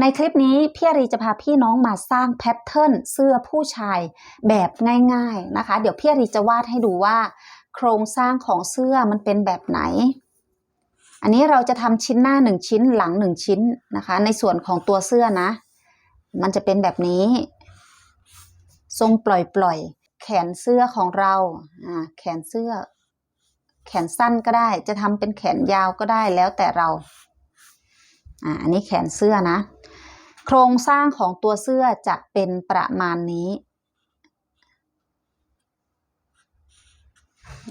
ในคลิปนี้พี่อารีจะพาพี่น้องมาสร้างแพทเทิร์นเสื้อผู้ชายแบบง่ายๆนะคะ เดี๋ยวพี่อารีจะวาดให้ดูว่า โครงสร้างของเสื้อมันเป็นแบบไหน อันนี้เราจะทำชิ้นหน้าหนึ่งชิ้นหลังหนึ่งชิ้นนะคะ ในส่วนของตัวเสื้อนะ มันจะเป็นแบบนี้ ทรงปล่อยๆ แขนเสื้อของเราอ่าแขนเสื้อ แขนสั้นก็ได้ จะทำเป็นแขนยาวก็ได้แล้วแต่เรา อ่าอันนี้แขนเสื้อนะ โครงสร้างของตัวเสื้อจะเป็นประมาณนี้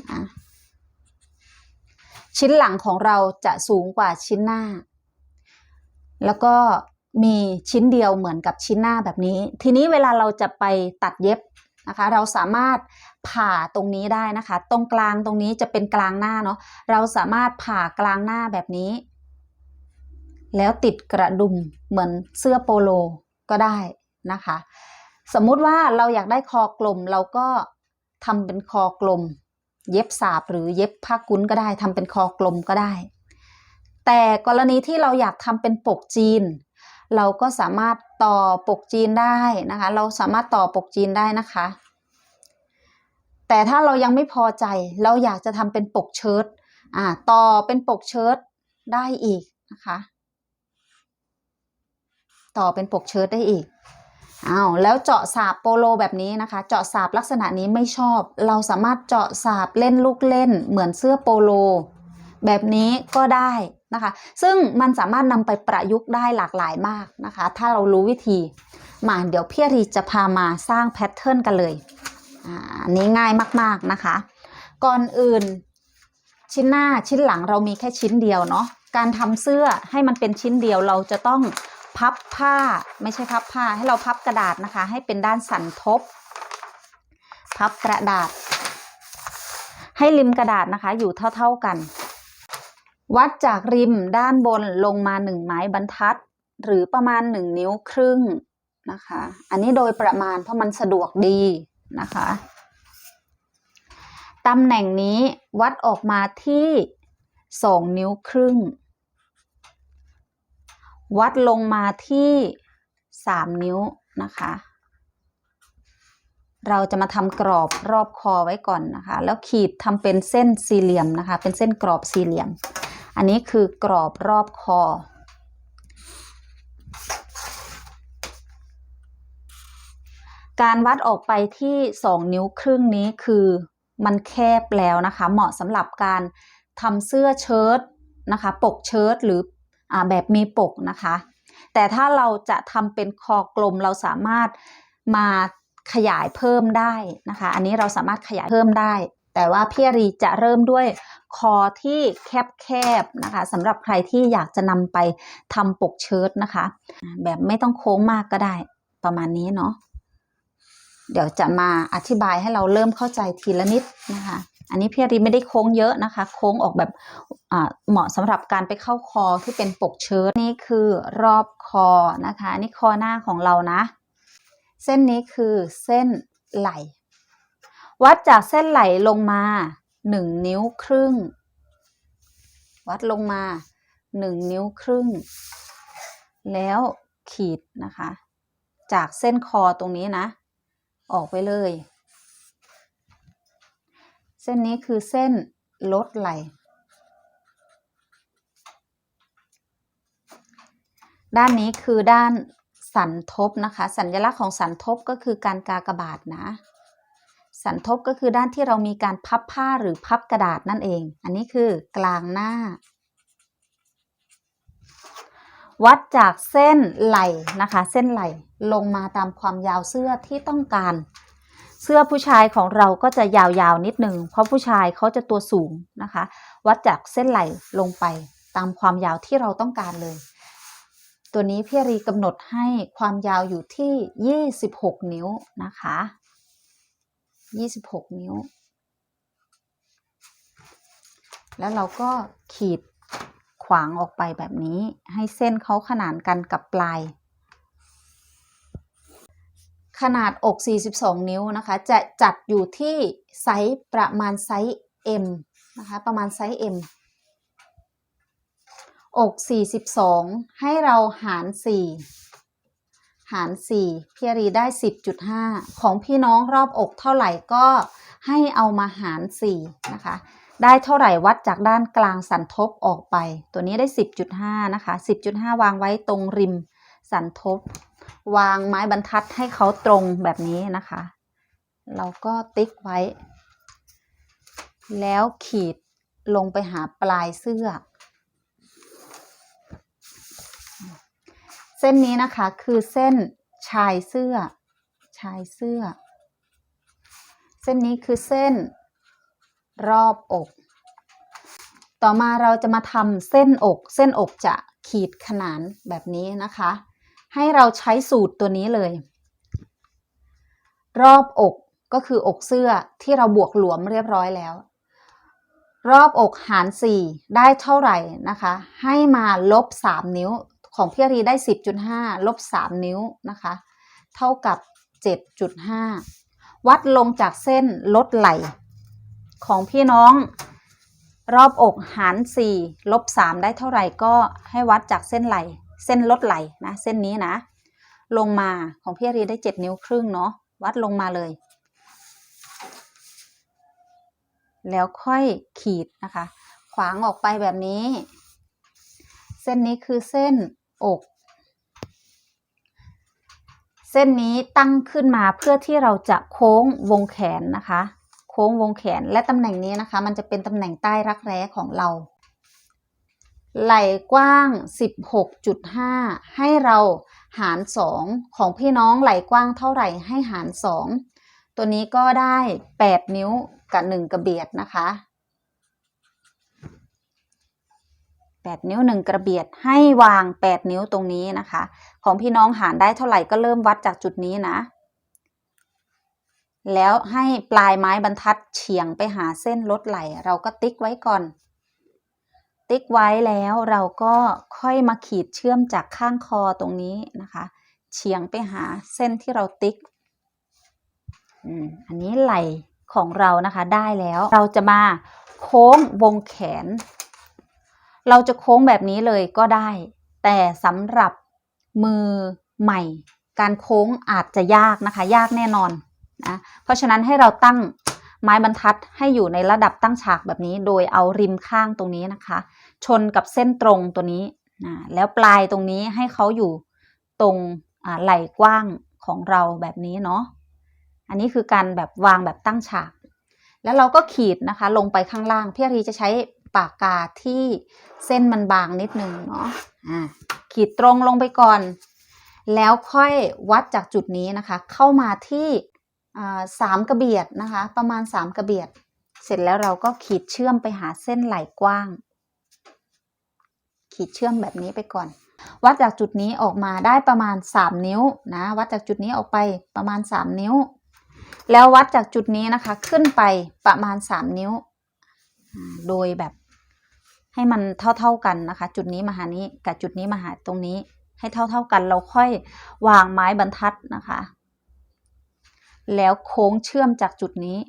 อะชิ้นหลังของเราจะสูงกว่าชิ้นหน้า แล้วก็มีชิ้นเดียวเหมือนกับชิ้นหน้าแบบนี้ ทีนี้เวลาเราจะไปตัดเย็บนะคะ เราสามารถผ่าตรงนี้ได้นะคะ ตรงกลางตรงนี้จะเป็นกลางหน้าเนาะ เราสามารถผ่ากลางหน้าแบบนี้ แล้วติดกระดุมเหมือนเสื้อโปโลก็ได้นะคะ สมมุติว่าเราอยากได้คอกลมเราก็ทำเป็นคอกลม เย็บสาบหรือเย็บผ้ากุ้นก็ได้ทำเป็นคอกลมก็ได้ แต่กรณีที่เราอยากทำเป็นปกจีน เราก็สามารถต่อปกจีนได้นะคะ เราสามารถต่อปกจีนได้นะคะ แต่ถ้าเรายังไม่พอใจเราอยากจะทำเป็นปกเชิ้ตอ่าต่อเป็นปกเชิ้ตได้อีกนะคะ ต่อเป็นปกเชิ้ตได้อีกอ้าวแล้วเจาะสาบโปโลแบบนี้นะคะ เจาะสาบลักษณะนี้ไม่ชอบ เราสามารถเจาะสาบเล่นลูกเล่น เหมือนเสื้อโปโล แบบนี้ก็ได้นะคะ ซึ่งมันสามารถนำไปประยุกต์ได้หลากหลายมากนะคะ ถ้าเรารู้วิธี มาเดี๋ยวพี่รีจะพามาสร้างแพทเทิร์นกันเลยอ่าอันนี้ง่ายมากๆนะคะ ก่อนอื่นชิ้นหน้าชิ้นหลังเรามีแค่ชิ้นเดียวเนาะการทำเสื้อให้มันเป็นชิ้นเดียวเราจะต้อง พับผ้าไม่ใช่พับผ้าให้เราพับกระดาษนะคะ ให้เป็นด้านสันทบ พับกระดาษ ให้ริมกระดาษนะคะ อยู่เท่าๆกัน วัดจากริมด้านบนลงมาหนึ่งไม้บรรทัด หรือประมาณหนึ่งนิ้วครึ่งนะคะ อันนี้โดยประมาณเพราะมันสะดวกดีนะคะตำแหน่งนี้วัดออกมาที่สองนิ้วครึ่ง วัดลงมาที่สามนิ้วนะคะ เราจะมาทำกรอบรอบคอไว้ก่อนนะคะ แล้วขีดทำเป็นเส้นสี่เหลี่ยมนะคะ เป็นเส้นกรอบสี่เหลี่ยม อันนี้คือกรอบรอบคอ การวัดออกไปที่2นิ้วครึ่งนี้คือมันแคบแล้วนะคะ เหมาะสำหรับการทำเสื้อเชิ้ตนะคะ ปกเชิ้ตหรือ แบบมีปกนะคะ แต่ถ้าเราจะทำเป็นคอกลมเราสามารถมาขยายเพิ่มได้นะคะ อันนี้เราสามารถขยายเพิ่มได้ แต่ว่าพี่รีจะเริ่มด้วยคอที่แคบๆนะคะสำหรับใครที่อยากจะนำไปทำปกเชิ้ตนะคะ แบบไม่ต้องโค้งมากก็ได้ประมาณนี้เนาะ เดี๋ยวจะมาอธิบายให้เราเริ่มเข้าใจทีละนิดนะคะ อันนี้พี่อารีไม่ได้โค้งเยอะนะคะ โค้งออกแบบเหมาะสำหรับการไปเข้าคอที่เป็นปกเชิ้ตนี่คือรอบคอนะคะนี่คอหน้าของเรานะ เส้นนี้คือเส้นไหล่วัดจากเส้นไหลลงมาหนึ่งนิ้วครึ่ง วัดลงมาหนึ่งนิ้วครึ่ง แล้วขีดนะคะ จากเส้นคอตรงนี้นะ ออกไปเลย เส้นนี้คือเส้นลดไหล ด้านนี้คือด้านสันทบนะคะ สัญลักษณ์ของสันทบก็คือการกากบาทนะ สันทบก็คือด้านที่เรามีการพับผ้าหรือพับกระดาษนั่นเอง อันนี้คือกลางหน้า วัดจากเส้นไหล่นะคะ เส้นไหล่ลงมาตามความยาวเสื้อที่ต้องการ เสื้อผู้ชายของเราก็จะยาวๆนิดนึงเพราะผู้ชายเขาจะตัวสูงนะคะ วัดจากเส้นไหล่ลงไปตามความยาวที่เราต้องการเลย ตัวนี้พี่รีกำหนดให้ความยาวอยู่ที่ 26 นิ้วนะคะ 26 นิ้ว แล้วเราก็ขีดางออกไปแบบนี้ ให้เส้นเขาขนานกันกับปลาย ขนาดอก 42 นิ้วนะคะ จะจัดอยู่ที่ไซส์ประมาณไซส์ M นะคะ ประมาณไซส์ M อก 42 ให้เราหาร 4 หาร 4 พี่อรีได้ 10.5 ของพี่น้องรอบอกเท่าไหร่ก็ให้เอามาหาร 4 นะคะ ได้เท่าไหร่วัดจากด้านกลางสันทบออกไป ตัวนี้ได้ 10.5 นะคะ 10.5 วางไว้ตรงริมสันทบ วางไม้บรรทัดให้เขาตรงแบบนี้นะคะ เราก็ติ๊กไว้ แล้วขีดลงไปหาปลายเสื้อ เส้นนี้นะคะคือเส้นชายเสื้อ ชายเสื้อ เส้นนี้คือเส้น รอบอก ต่อมาเราจะมาทำเส้นอก เส้นอกจะขีดขนานแบบนี้นะคะ ให้เราใช้สูตรตัวนี้เลย รอบอกก็คืออกเสื้อที่เราบวกหลวมเรียบร้อยแล้ว รอบอกหาร4ได้เท่าไหร่นะคะ ให้มาลบ3นิ้วของพี่รีได้10.5ลบ3นิ้วนะคะ เท่ากับ7.5วัดลงจากเส้นลดไหล ของพี่น้องรอบอกหาร4ลบ3ได้เท่าไหร่ก็ให้วัดจากเส้นไหล เส้นลดไหลนะเส้นนี้นะ ลงมาของพี่อารีได้ 7 นิ้วครึ่งเนาะวัดลงมาเลย แล้วค่อยขีดนะคะ ขวางออกไปแบบนี้ เส้นนี้คือเส้นอก เส้นนี้ตั้งขึ้นมาเพื่อที่เราจะโค้งวงแขนนะคะ โค้งวงแขนและตำแหน่งนี้นะคะ มันจะเป็นตำแหน่งใต้รักแร้ของเรา ไหล่กว้าง 16.5 ให้เราหาร 2 ของพี่น้องไหล่กว้างเท่าไหร่ให้หาร 2 ตัวนี้ก็ได้ 8 นิ้วกับ1กระเบียดนะคะ 8 นิ้ว 1 กระเบียดให้วาง 8 นิ้วตรงนี้นะคะ ของพี่น้องหารได้เท่าไหร่ก็เริ่มวัดจากจุดนี้นะ แล้วให้ปลายไม้บรรทัดเฉียงไปหาเส้นลดไหล เราก็ติ๊กไว้ก่อน ติ๊กไว้แล้วเราก็ค่อยมาขีดเชื่อมจากข้างคอตรงนี้นะคะ เฉียงไปหาเส้นที่เราติ๊กอันนี้ไหลของเรานะคะได้แล้วเราจะมาโค้งวงแขน เราจะโค้งแบบนี้เลยก็ได้ แต่สำหรับมือใหม่ การโค้งอาจจะยากนะคะ ยากแน่นอน นะเพราะฉะนั้นให้เราตั้งไม้บรรทัดให้อยู่ในระดับตั้งฉากแบบนี้ โดยเอาริมข้างตรงนี้นะคะ ชนกับเส้นตรงตัวนี้นะแล้วปลายตรงนี้ให้เขาอยู่ตรงไหล่กว้างของเราแบบนี้เนาะอันนี้คือการแบบวางแบบตั้งฉาก แล้วเราก็ขีดนะคะ ลงไปข้างล่างพี่อารีจะใช้ปากกาที่เส้นมันบางนิดนึงเนาะอ่าขีดตรงลงไปก่อน แล้วค่อยวัดจากจุดนี้นะคะ เข้ามาที่ สามกระเบียดนะคะ ประมาณสามกระเบียด เสร็จแล้วเราก็ขีดเชื่อมไปหาเส้นไหล่กว้าง ขีดเชื่อมแบบนี้ไปก่อน วัดจากจุดนี้ออกมาได้ประมาณ 3 นิ้วนะวัดจากจุดนี้ออกไปประมาณ 3 นิ้ว แล้ววัดจากจุดนี้นะคะขึ้นไปประมาณ 3 นิ้ว โดยแบบให้มันเท่าๆกันนะคะ จุดนี้มาหานี้กับจุดนี้มาหาตรงนี้ให้เท่าๆกันเราค่อยวางไม้บรรทัดนะคะ แล้วโค้งเชื่อมจากจุดนี้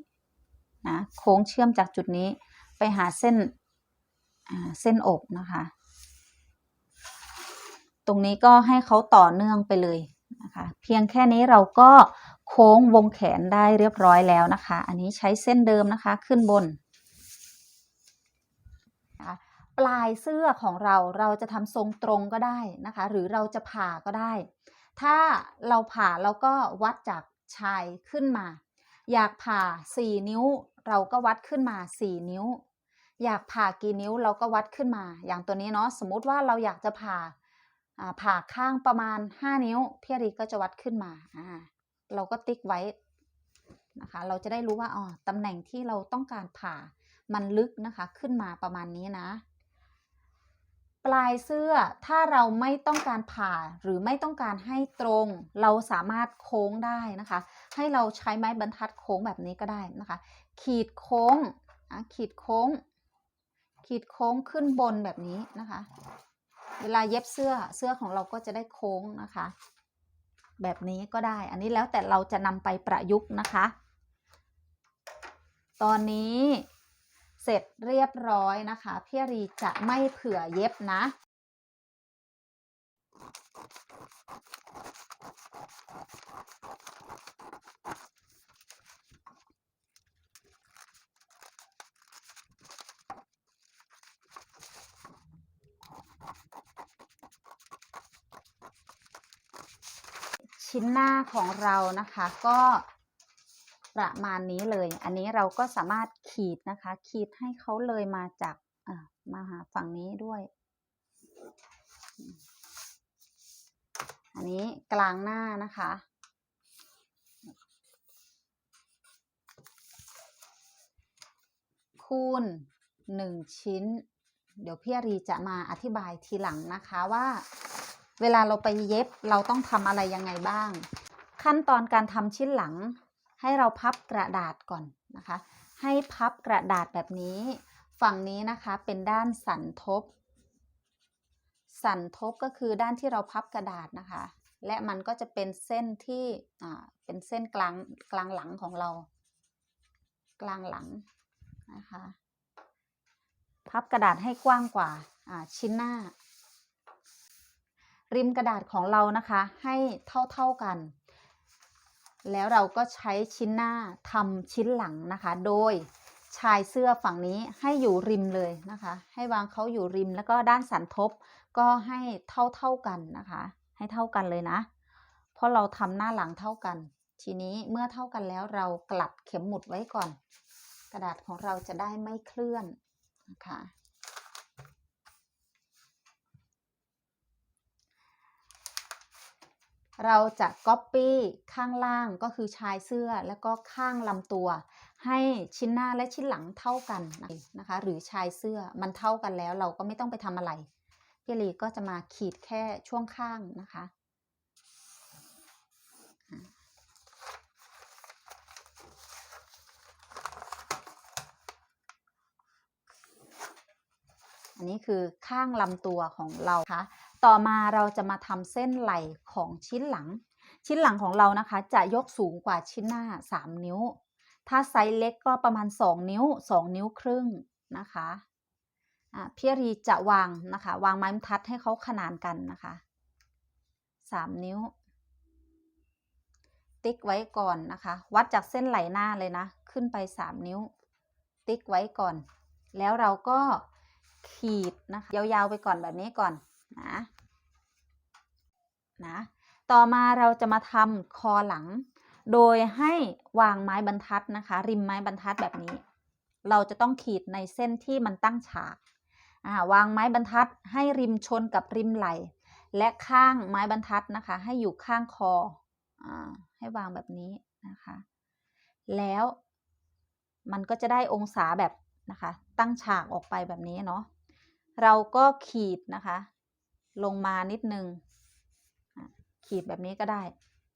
นะโค้งเชื่อมจากจุดนี้ไปหาเส้นเส้นอกนะคะ ตรงนี้ก็ให้เขาต่อเนื่องไปเลยนะคะเพียงแค่นี้เราก็โค้งวงแขนได้เรียบร้อยแล้วนะคะ อันนี้ใช้เส้นเดิมนะคะขึ้นบนปลายเสื้อของเราเราจะทำทรงตรงก็ได้นะคะ หรือเราจะผ่าก็ได้ ถ้าเราผ่าเราก็วัดจาก ชายขึ้นมา อยากผ่า 4 นิ้ว เราก็วัดขึ้นมา 4 นิ้ว อยากผ่ากี่นิ้วเราก็วัดขึ้นมา อย่างตัวนี้เนาะสมมติว่าเราอยากจะผ่าผ่าข้างประมาณ 5 นิ้วพี่อารีก็จะวัดขึ้นมาเราก็ติ๊กไว้นะคะ เราจะได้รู้ว่าอ๋อตำแหน่งที่เราต้องการผ่ามันลึกนะคะ ขึ้นมาประมาณนี้นะ ปลายเสื้อถ้าเราไม่ต้องการผ่าหรือไม่ต้องการให้ตรง เราสามารถโค้งได้นะคะ ให้เราใช้ไม้บรรทัดโค้งแบบนี้ก็ได้นะคะ ขีดโค้งอะขีดโค้ง ขีดโค้งขึ้นบนแบบนี้นะคะ เวลาเย็บเสื้อเสื้อของเราก็จะได้โค้งนะคะ แบบนี้ก็ได้ อันนี้แล้วแต่เราจะนำไปประยุกต์นะคะ ตอนนี้ เสร็จเรียบร้อยนะคะพี่รีจะไม่เผื่อเย็บนะชิ้นหน้าของเรานะคะก็ประมาณนี้เลย อันนี้เราก็สามารถ ขีดนะคะ ขีดให้เขาเลยมาจากมาหาฝั่งนี้ด้วย อันนี้กลางหน้านะคะ คูณหนึ่งชิ้น เดี๋ยวพี่อารีจะมาอธิบายทีหลังนะคะว่า เวลาเราไปเย็บเราต้องทำอะไรยังไงบ้าง ขั้นตอนการทำชิ้นหลังให้เราพับกระดาษก่อนนะคะ ให้พับกระดาษแบบนี้ ฝั่งนี้นะคะเป็นด้านสันทบ สันทบก็คือด้านที่เราพับกระดาษนะคะ และมันก็จะเป็นเส้นที่เป็นเส้นกลางกลางหลังของเรา กลางหลังนะคะพับกระดาษให้กว้างกว่าชิ้นหน้า ริมกระดาษของเรานะคะให้เท่าๆกัน แล้วเราก็ใช้ชิ้นหน้าทำชิ้นหลังนะคะ โดยชายเสื้อฝั่งนี้ให้อยู่ริมเลยนะคะ ให้วางเขาอยู่ริมแล้วก็ด้านสันทบก็ให้เท่าๆกันนะคะ ให้เท่ากันเลยนะ เพราะเราทำหน้าหลังเท่ากัน ทีนี้เมื่อเท่ากันแล้วเรากลัดเข็มหมุดไว้ก่อน กระดาษของเราจะได้ไม่เคลื่อนนะคะ เราจะ Copy ข้างล่างก็คือชายเสื้อแล้วก็ข้างลำตัว ให้ชิ้นหน้าและชิ้นหลังเท่ากันนะคะ หรือชายเสื้อมันเท่ากันแล้วเราก็ไม่ต้องไปทำอะไรพี่ลีก็จะมาขีดแค่ช่วงข้างนะคะอะอันนี้คือข้างลำตัวของเราค่ะ ต่อมาเราจะมาทำเส้นไหล่ของชิ้นหลัง ชิ้นหลังของเรานะคะ จะยกสูงกว่าชิ้นหน้า 3 นิ้ว ถ้าไซส์เล็กก็ประมาณ 2 นิ้ว 2 นิ้วครึ่งนะคะะพี่รีจะวางนะคะ วางไม้บรรทัดให้เขาขนานกันนะคะ 3 นิ้ว ติ๊กไว้ก่อนนะคะ วัดจากเส้นไหล่หน้าเลยนะ ขึ้นไป 3 นิ้ว ติ๊กไว้ก่อน แล้วเราก็ขีดนะคะ ยาวๆไปก่อนแบบนี้ก่อน นะนะต่อมาเราจะมาทำคอหลัง โดยให้วางไม้บรรทัดนะคะ ริมไม้บรรทัดแบบนี้ เราจะต้องขีดในเส้นที่มันตั้งฉากอ่าวางไม้บรรทัดให้ริมชนกับริมไหล่และข้างไม้บรรทัดนะคะ ให้อยู่ข้างคออ่าให้วางแบบนี้นะคะ แล้วมันก็จะได้องศาแบบนะคะ ตั้งฉากออกไปแบบนี้เนาะเราก็ขีดนะคะ ลงมานิดนึงอะขีดแบบนี้ก็ได้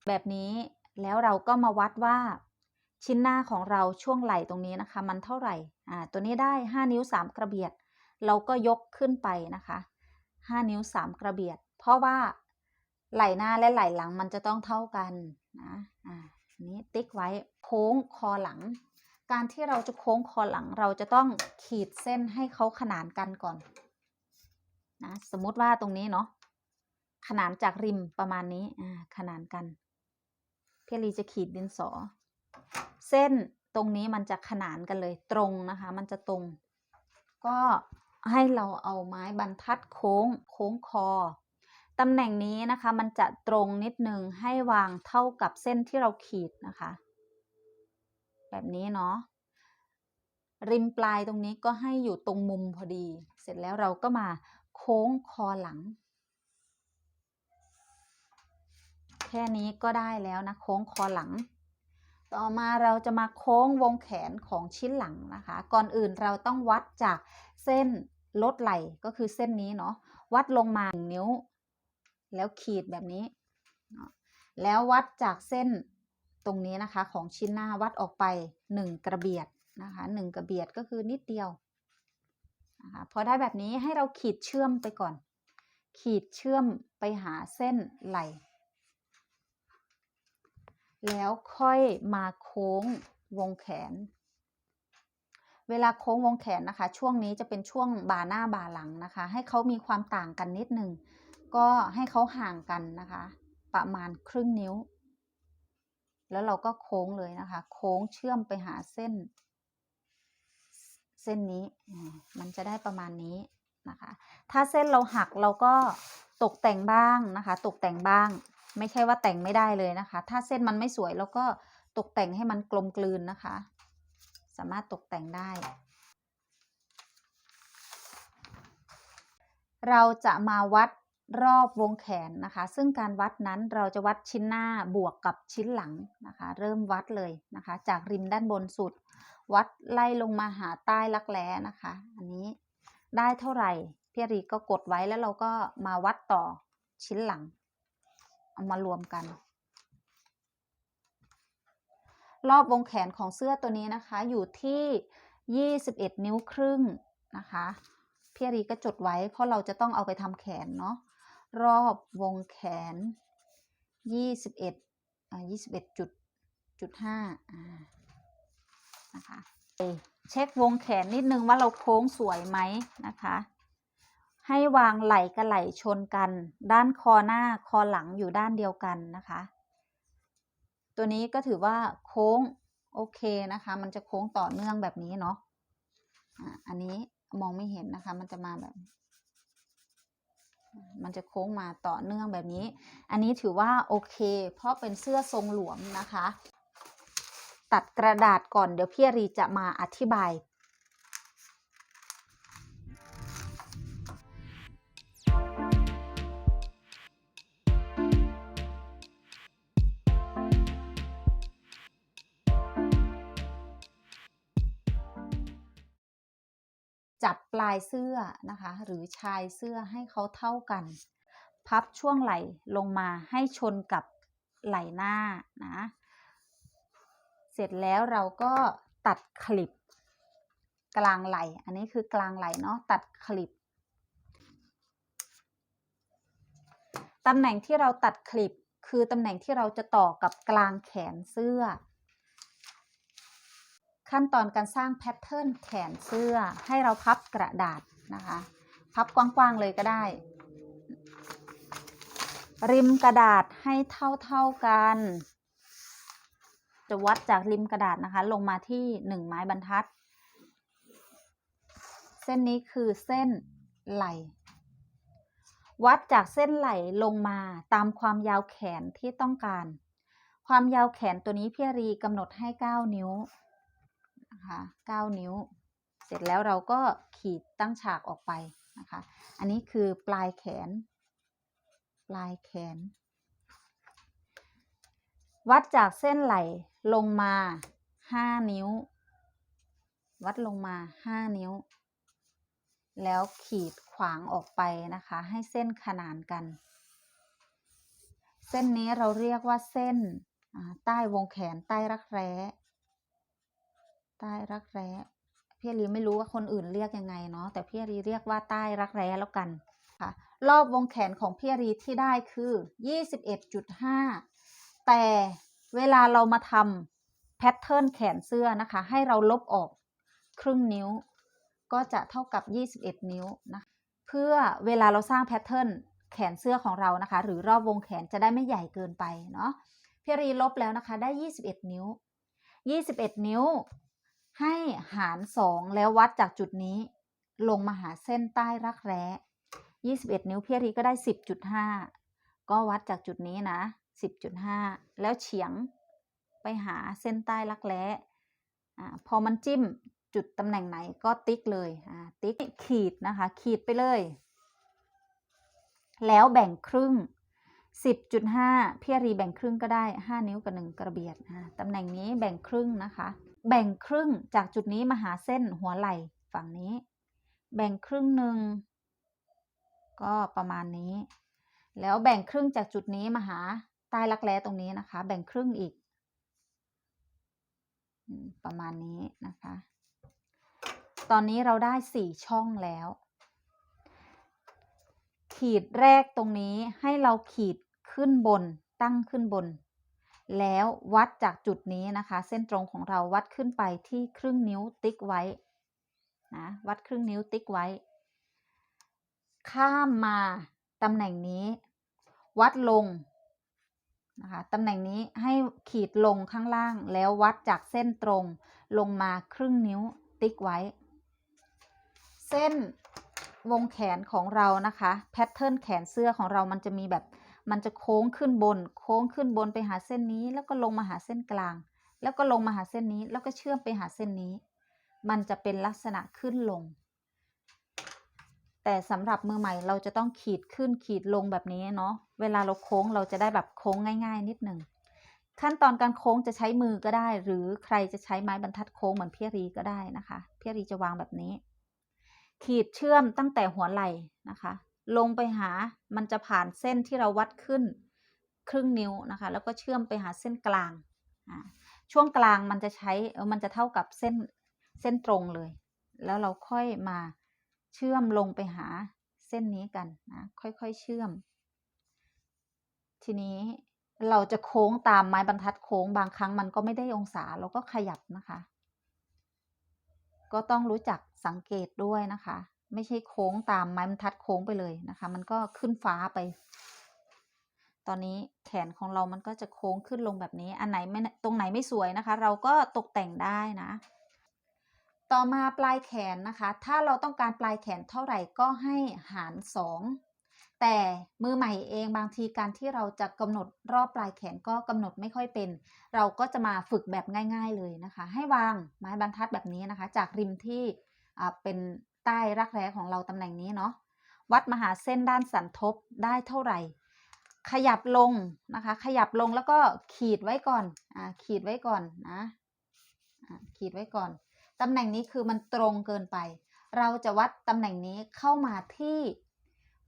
แบบนี้แล้วเราก็มาวัดว่าชิ้นหน้าของเราช่วงไหล่ตรงนี้นะคะ มันเท่าไหร่อ่าตัวนี้ได้ 5 นิ้ว 3 กระเบียด เราก็ยกขึ้นไปนะคะ 5 นิ้ว 3 กระเบียด เพราะว่าไหล่หน้าและไหล่หลังมันจะต้องเท่ากันนะอ่านนี้ติ๊กไว้โค้งคอหลัง การที่เราจะโค้งคอหลังเราจะต้องขีดเส้นให้เขาขนานกันก่อน นะสมมติว่าตรงนี้เนาะขนานจากริมประมาณนี้อ่าขนานกันพี่ลีจะขีดดินสอ เส้นตรงนี้มันจะขนานกันเลยตรงนะคะ มันจะตรง ก็ให้เราเอาไม้บรรทัดโค้งโค้งคอตำแหน่งนี้นะคะ มันจะตรงนิดนึงให้วางเท่ากับเส้นที่เราขีดนะคะ แบบนี้เนาะริมปลายตรงนี้ก็ให้อยู่ตรงมุมพอดี เสร็จแล้วเราก็มา โค้งคอหลัง แค่นี้ก็ได้แล้วนะ โค้งคอหลัง ต่อมาเราจะมาโค้งวงแขนของชิ้นหลังนะคะ ก่อนอื่นเราต้องวัดจากเส้นลดไหล่ก็คือเส้นนี้เนาะวัดลงมาหนึ่งนิ้ว แล้วขีดแบบนี้ แล้ววัดจากเส้นตรงนี้นะคะของชิ้นหน้าวัดออกไปหนึ่งกระเบียดนะคะหนึ่งกระเบียดก็คือนิดเดียว นะคะพอได้แบบนี้ให้เราขีดเชื่อมไปก่อน ขีดเชื่อมไปหาเส้นไหลแล้วค่อยมาโค้งวงแขน เวลาโค้งวงแขนนะคะ ช่วงนี้จะเป็นช่วงบ่าหน้าบ่าหลังนะคะ ให้เขามีความต่างกันนิดนึง ก็ให้เขาห่างกันนะคะ ประมาณครึ่งนิ้ว แล้วเราก็โค้งเลยนะคะ โค้งเชื่อมไปหาเส้น เส้นนี้มันจะได้ประมาณนี้นะคะ ถ้าเส้นเราหักเราก็ตกแต่งบ้างนะคะ ตกแต่งบ้าง ไม่ใช่ว่าแต่งไม่ได้เลยนะคะ ถ้าเส้นมันไม่สวยเราก็ตกแต่งให้มันกลมกลืนนะคะ สามารถตกแต่งได้ เราจะมาวัด รอบวงแขนนะคะ ซึ่งการวัดนั้นเราจะวัดชิ้นหน้าบวกกับชิ้นหลังนะคะ เริ่มวัดเลยนะคะ จากริมด้านบนสุด วัดไล่ลงมาหาใต้รักแร้นะคะ อันนี้ได้เท่าไหร่พี่รีก็กดไว้แล้วเราก็มาวัดต่อชิ้นหลัง เอามารวมกัน รอบวงแขนของเสื้อตัวนี้นะคะ อยู่ที่ 21 นิ้วครึ่งนะคะพี่รีก็จดไว้เพราะเราจะต้องเอาไปทำแขนเนาะ รอบวงแขน 21อ่า21จุดจุด5อ่านะคะเช็ควงแขนนิดนึงว่าเราโค้งสวยไหมนะคะ ให้วางไหล่กับไหล่ชนกัน ด้านคอหน้าคอหลังอยู่ด้านเดียวกันนะคะ ตัวนี้ก็ถือว่าโค้งโอเคนะคะ มันจะโค้งต่อเนื่องแบบนี้เนาะอะอันนี้มองไม่เห็นนะคะ มันจะมาแบบ มันจะโค้งมาต่อเนื่องแบบนี้ อันนี้ถือว่าโอเค เพราะเป็นเสื้อทรงหลวมนะคะ ตัดกระดาษก่อนเดี๋ยวพี่รีจะมาอธิบาย จับปลายเสื้อนะคะ หรือชายเสื้อให้เขาเท่ากัน พับช่วงไหล่ลงมาให้ชนกับไหล่หน้านะ เสร็จแล้วเราก็ตัดคลิป กลางไหล่ อันนี้คือกลางไหล่เนาะตัดคลิปตำแหน่งที่เราตัดคลิปคือตำแหน่งที่เราจะต่อกับกลางแขนเสื้อ ขั้นตอนการสร้างแพทเทิร์นแขนเสื้อให้เราพับกระดาษนะคะ พับกว้างๆเลยก็ได้ ริมกระดาษให้เท่าๆกัน จะวัดจากริมกระดาษนะคะ ลงมาที่หนึ่งไม้บรรทัด เส้นนี้คือเส้นไหล่วัดจากเส้นไหลลงมาตามความยาวแขนที่ต้องการ ความยาวแขนตัวนี้พี่รีกำหนดให้ 9 นิ้ว นะคะ9นิ้ว เสร็จแล้วเราก็ขีดตั้งฉากออกไปนะคะ อันนี้คือปลายแขน ปลายแขน วัดจากเส้นไหล่ลงมา 5 นิ้ว วัดลงมา 5 นิ้ว แล้วขีดขวางออกไปนะคะ ให้เส้นขนานกัน เส้นนี้เราเรียกว่าเส้นใต้วงแขนใต้รักแร้ ใต้รักแร้พี่อรีไม่รู้ว่าคนอื่นเรียกยังไงเนาะแต่พี่อรีเรียกว่าใต้รักแร้แล้วกันค่ะรอบวงแขนของพี่อรีที่ได้คือ 21.5 แต่เวลาเรามาทำแพทเทิร์นแขนเสื้อนะคะ ให้เราลบออกครึ่งนิ้ว ก็จะเท่ากับ 21 นิ้วนะเพื่อเวลาเราสร้างแพทเทิร์นแขนเสื้อของเรานะคะ หรือรอบวงแขนจะได้ไม่ใหญ่เกินไปเนาะพี่รีลบแล้วนะคะได้ 21 นิ้ว 21 นิ้ว ให้หาร2แล้ววัดจากจุดนี้ ลงมาหาเส้นใต้รักแร้21นิ้วเพี่อารีก็ได้10.5ก็วัดจากจุดนี้นะ10.5แล้วเฉียงไปหาเส้นใต้รักแร้อ่าพอมันจิ้มจุดตำแหน่งไหนก็ติ๊กเลยอ่าติ๊กขีดนะคะ ขีดไปเลย แล้วแบ่งครึ่ง10.5พี่อารีแบ่งครึ่งก็ได้ 5 นิ้วกับ1กระเบียดตำแหน่งนี้แบ่งครึ่งนะคะ แบ่งครึ่งจากจุดนี้มาหาเส้นหัวไหล่ฝั่งนี้ แบ่งครึ่งหนึ่งก็ประมาณนี้ แล้วแบ่งครึ่งจากจุดนี้มาหาใต้รักแร้ตรงนี้นะคะ แบ่งครึ่งอีก ประมาณนี้นะคะ ตอนนี้เราได้สี่ช่องแล้ว ขีดแรกตรงนี้ให้เราขีดขึ้นบนตั้งขึ้นบน แล้ววัดจากจุดนี้นะคะ เส้นตรงของเราวัดขึ้นไปที่ครึ่งนิ้วติ๊กไว้นะวัดครึ่งนิ้วติ๊กไว้ ข้ามมาตำแหน่งนี้ วัดลงนะคะตำแหน่งนี้ให้ขีดลงข้างล่างแล้ววัดจากเส้นตรงลงมาครึ่งนิ้วติ๊กไว้ เส้นวงแขนของเรานะคะ แพทเทิร์นแขนเสื้อของเรามันจะมีแบบ มันจะโค้งขึ้นบน โค้งขึ้นบนไปหาเส้นนี้ แล้วก็ลงมาหาเส้นกลาง แล้วก็ลงมาหาเส้นนี้ แล้วก็เชื่อมไปหาเส้นนี้ มันจะเป็นลักษณะขึ้นลง แต่สำหรับมือใหม่เราจะต้องขีดขึ้นขีดลงแบบนี้เนาะ เวลาเราโค้งเราจะได้แบบโค้งง่าย ๆ นิดหนึ่งขั้นตอนการโค้งจะใช้มือก็ได้ หรือใครจะใช้ไม้บรรทัดโค้งเหมือนพี่รีก็ได้นะคะพี่รีจะวางแบบนี้ ขีดเชื่อมตั้งแต่หัวไหล่นะคะ ลงไปหามันจะผ่านเส้นที่เราวัดขึ้นครึ่งนิ้วนะคะ แล้วก็เชื่อมไปหาเส้นกลาง ช่วงกลางมันจะใช้มันจะเท่ากับเส้นเส้นตรงเลย แล้วเราค่อยมาเชื่อมลงไปหาเส้นนี้กันนะค่อยๆเชื่อม ทีนี้เราจะโค้งตามไม้บรรทัดโค้งบางครั้งมันก็ไม่ได้องศาเราก็ขยับนะคะ ก็ต้องรู้จักสังเกตด้วยนะคะ ไม่ใช่โค้งตามไม้บรรทัดโค้งไปเลยนะคะ มันก็ขึ้นฟ้าไป ตอนนี้แขนของเรามันก็จะโค้งขึ้นลงแบบนี้ อันไหนไม่ตรงไหนไม่สวยนะคะ เราก็ตกแต่งได้นะ ต่อมาปลายแขนนะคะ ถ้าเราต้องการปลายแขนเท่าไหร่ก็ให้หาร 2 แต่มือใหม่เองบางทีการที่เราจะกำหนดรอบปลายแขนก็กำหนดไม่ค่อยเป็น เราก็จะมาฝึกแบบง่าย ๆเลยนะคะ ให้วางไม้บรรทัดแบบนี้นะคะ จากริมที่อ่าเป็น ใต้รักแร้ของเราตำแหน่งนี้เนาะวัดมาหาเส้นด้านสันทบได้เท่าไหร่ ขยับลงนะคะ ขยับลงแล้วก็ขีดไว้ก่อนอ่าขีดไว้ก่อนนะอ่าขีดไว้ก่อนตำแหน่งนี้คือมันตรงเกินไป เราจะวัดตำแหน่งนี้เข้ามาที่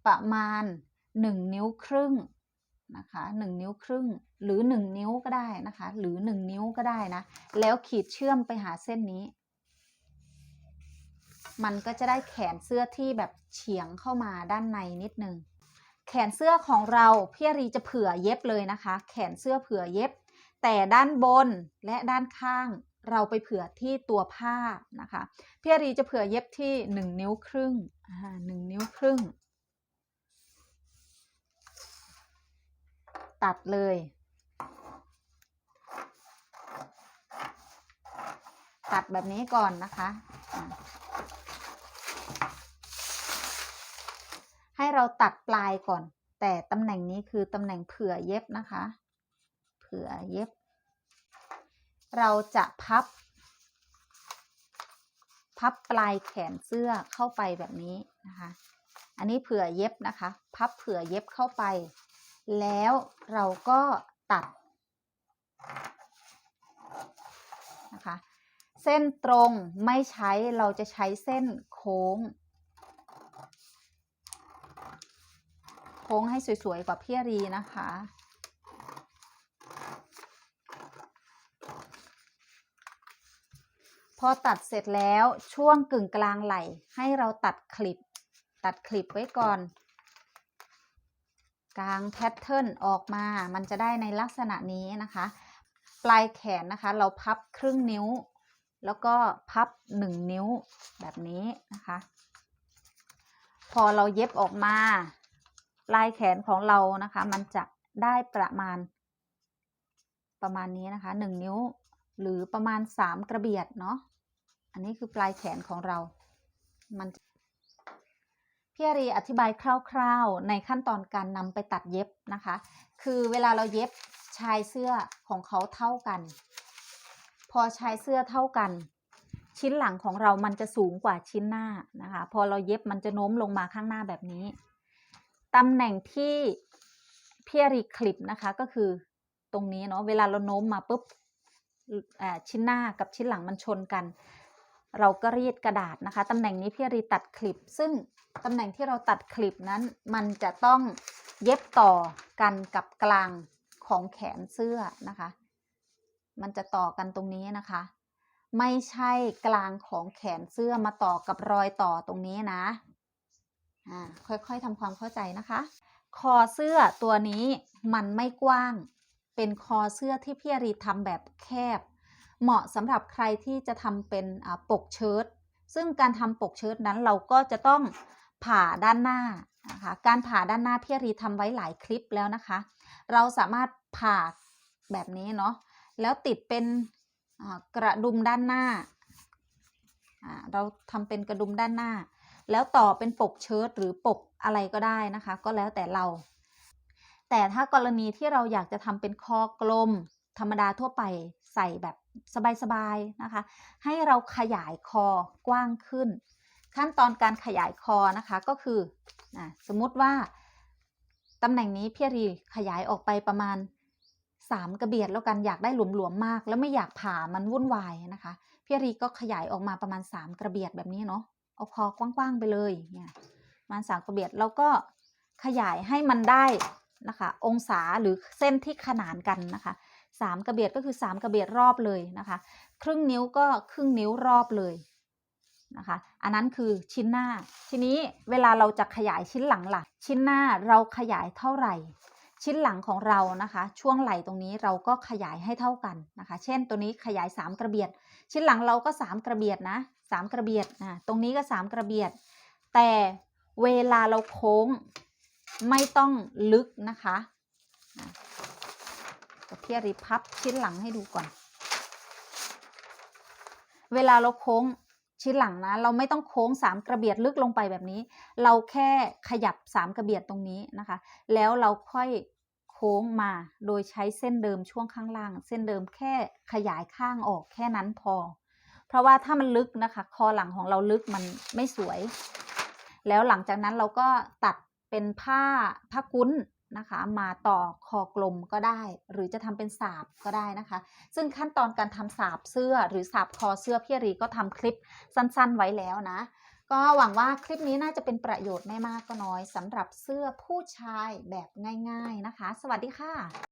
ประมาณ 1 นิ้วครึ่งนะคะ1นิ้วครึ่งหรือ 1 นิ้วก็ได้นะคะ หรือ 1 นิ้วก็ได้นะ แล้วขีดเชื่อมไปหาเส้นนี้ มันก็จะได้แขนเสื้อที่แบบเฉียงเข้ามาด้านในนิดนึง แขนเสื้อของเราพี่รีจะเผื่อเย็บเลยนะคะ แขนเสื้อเผื่อเย็บ แต่ด้านบนและด้านข้างเราไปเผื่อที่ตัวผ้านะคะพี่รีจะเผื่อเย็บที่ 1 นิ้วครึ่งหนึ่งนิ้วครึ่ง ตัดเลยตัดแบบนี้ก่อนนะคะอ่า ให้เราตัดปลายก่อน แต่ตำแหน่งนี้คือตำแหน่งเผื่อเย็บนะคะ เผื่อเย็บ เราจะพับ พับปลายแขนเสื้อเข้าไปแบบนี้นะคะ อันนี้เผื่อเย็บนะคะ พับเผื่อเย็บเข้าไป แล้วเราก็ตัดนะคะ เส้นตรงไม่ใช้เราจะใช้เส้นโค้ง ค้งให้สวยๆกว่าพี่รีนะคะ พอตัดเสร็จแล้วช่วงกึ่งกลางไหล่ให้เราตัดคลิป ตัดคลิปไว้ก่อน กลางแพทเทิร์นออกมามันจะได้ในลักษณะนี้นะคะ ปลายแขนนะคะ เราพับครึ่งนิ้ว แล้วก็พับหนึ่งนิ้วแบบนี้นะคะ พอเราเย็บออกมา ลายแขนของเรานะคะ มันจะได้ประมาณ ประมาณนี้นะคะหนึ่งนิ้ว หรือประมาณสามกระเบียดเนาะอันนี้คือปลายแขนของเรา มันพี่อารีอธิบายคร่าวๆ ในขั้นตอนการนำไปตัดเย็บนะคะ คือเวลาเราเย็บชายเสื้อของเขาเท่ากัน พอชายเสื้อเท่ากัน ชิ้นหลังของเรามันจะสูงกว่าชิ้นหน้านะคะ พอเราเย็บมันจะโน้มลงมาข้างหน้าแบบนี้ ตำแหน่งที่พี่อารีคลิปนะคะก็คือตรงนี้เนาะเวลาเราโน้มมาปุ๊บชิ้นหน้ากับชิ้นหลังมันชนกัน เราก็รีดกระดาษนะคะตำแหน่งนี้พี่อารีตัดคลิป ซึ่งตำแหน่งที่เราตัดคลิปนั้น มันจะต้องเย็บต่อกันกับกลางของแขนเสื้อนะคะ มันจะต่อกันตรงนี้นะคะ ไม่ใช่กลางของแขนเสื้อมาต่อกับรอยต่อตรงนี้นะ ค่อยๆทำความเข้าใจนะคะ คอเสื้อตัวนี้มันไม่กว้าง เป็นคอเสื้อที่พี่อารีทำแบบแคบ เหมาะสำหรับใครที่จะทำเป็นปกเชิ้ตซึ่งการทำปกเชิ้ตนั้นเราก็จะต้องผ่าด้านหน้านะคะการผ่าด้านหน้าพี่อารีทำไว้หลายคลิปแล้วนะคะ เราสามารถผ่าแบบนี้เนาะแล้วติดเป็นกระดุมด้านหน้า เราทำเป็นกระดุมด้านหน้า แล้วต่อเป็นปกเชิ้ตหรือปกอะไรก็ได้นะคะ ก็แล้วแต่เรา แต่ถ้ากรณีที่เราอยากจะทำเป็นคอกลม ธรรมดาทั่วไปใส่แบบสบายๆนะคะ ให้เราขยายคอกว้างขึ้น ขั้นตอนการขยายคอนะคะก็คืออะสมมติว่าตำแหน่งนี้พี่รีขยายออกไปประมาณ3กระเบียดแล้วกันอยากได้หลวมๆมาก แล้วไม่อยากผ่ามันวุ่นวายนะคะพี่รีก็ขยายออกมาประมาณ3กระเบียดแบบนี้เนาะ เอาคอกว้างๆไปเลยเนี่ยมาสามกระเบียดแล้วก็ขยายให้มันได้นะคะ องศาหรือเส้นที่ขนานกันนะคะสามกระเบียดก็คือ3กระเบียดรอบเลยนะคะ ครึ่งนิ้วก็ครึ่งนิ้วรอบเลยนะคะ อันนั้นคือชิ้นหน้า ทีนี้เวลาเราจะขยายชิ้นหลังล่ะ ชิ้นหน้าเราขยายเท่าไหร่ ชิ้นหลังของเรานะคะ ช่วงไหล่ตรงนี้เราก็ขยายให้เท่ากันนะคะ เช่นตัวนี้ขยาย 3 กระเบียด ชิ้นหลังเราก็ 3 กระเบียดนะ 3กระเบียดนะตรงนี้ก็3กระเบียด แต่เวลาเราโค้งไม่ต้องลึกนะคะอะเดี๋ยริพับชิ้นหลังให้ดูก่อน เวลาเราโค้งชิ้นหลังนะ เราไม่ต้องโค้งสามกระเบียดลึกลงไปแบบนี้ เราแค่ขยับสามกระเบียดตรงนี้นะคะ แล้วเราค่อยโค้งมาโดยใช้เส้นเดิมช่วงข้างล่าง เส้นเดิมแค่ขยายข้างออกแค่นั้นพอ เพราะว่าถ้ามันลึกนะคะ คอหลังของเราลึกมันไม่สวย แล้วหลังจากนั้นเราก็ตัดเป็นผ้าผ้ากุ้นนะคะ มาต่อคอกลมก็ได้ หรือจะทำเป็นสาบก็ได้นะคะ ซึ่งขั้นตอนการทำสาบเสื้อหรือสาบคอเสื้อพี่รีก็ทำคลิปสั้นๆไว้แล้วนะ ก็หวังว่าคลิปนี้น่าจะเป็นประโยชน์ไม่มากก็น้อยสำหรับเสื้อผู้ชายแบบง่าย ๆนะคะ สวัสดีค่ะ